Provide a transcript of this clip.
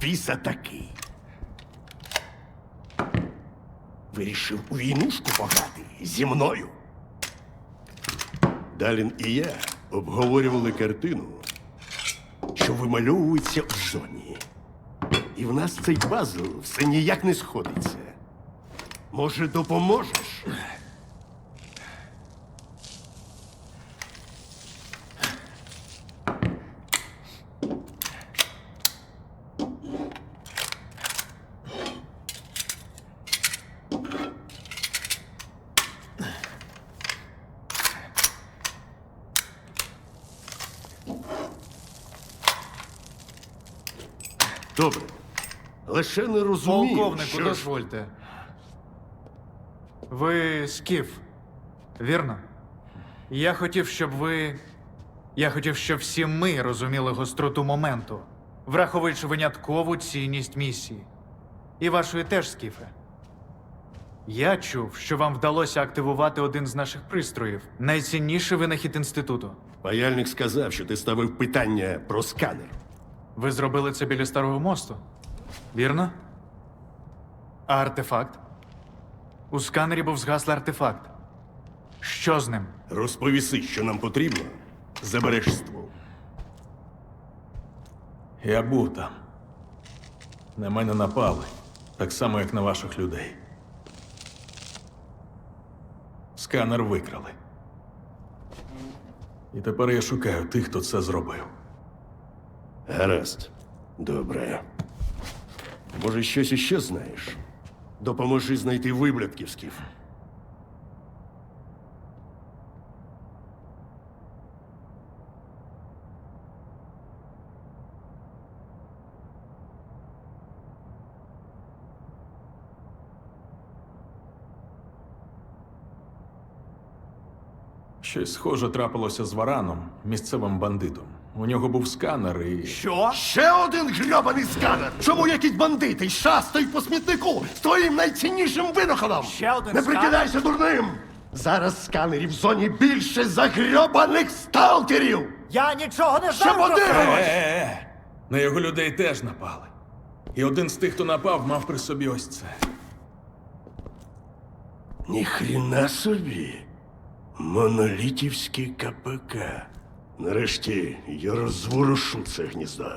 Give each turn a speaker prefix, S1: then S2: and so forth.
S1: біса такий? Вирішив у війнушку пограти зі мною. Далін і я обговорювали картину, що вимальовується в зоні. І в нас цей пазл все ніяк не сходиться. Може, допоможеш? Добре. Лише не розумію,
S2: Полковнику,
S1: що ж...
S2: дозвольте. Ви скіф, вірно? Я хотів, щоб ви. Я хотів, щоб всі ми розуміли гостроту моменту, враховуючи виняткову цінність місії. І вашої теж, скіфе. Я чув, що вам вдалося активувати один з наших пристроїв найцінніший винахід інституту.
S1: Паяльник сказав, що ти ставив питання про сканер.
S2: Ви зробили це біля старого мосту, вірно? А артефакт? У сканері був згаслий артефакт. Що з ним?
S1: Розповіси, що нам потрібно, забереш ствол.
S3: Я був там. На мене напали, так само, як на ваших людей. Сканер викрали. І тепер я шукаю тих, хто це зробив.
S1: Гаразд. Добре. Може, щось іще знаєш? Допоможи знайти виблядків, Скіф.
S3: Щось схоже трапилося з Вараном, місцевим бандитом. У нього був сканер і.
S1: Що? Ще один грьобаний сканер! Чому якісь бандити шастають по смітнику з твоїм найціннішим винаходом?
S2: Ще один
S1: Не
S2: сканер?
S1: прикидайся дурним! Зараз сканерів в зоні більше за грьобаних сталкерів!
S4: Я нічого не
S1: Ще
S4: знаю. про це!
S1: подивимось!
S3: Е-е-е! На його людей теж напали. І один з тих, хто напав, мав при собі ось це.
S1: Ніхріна собі. Монолітівський КПК. Нарешті я розворушу це гніздо.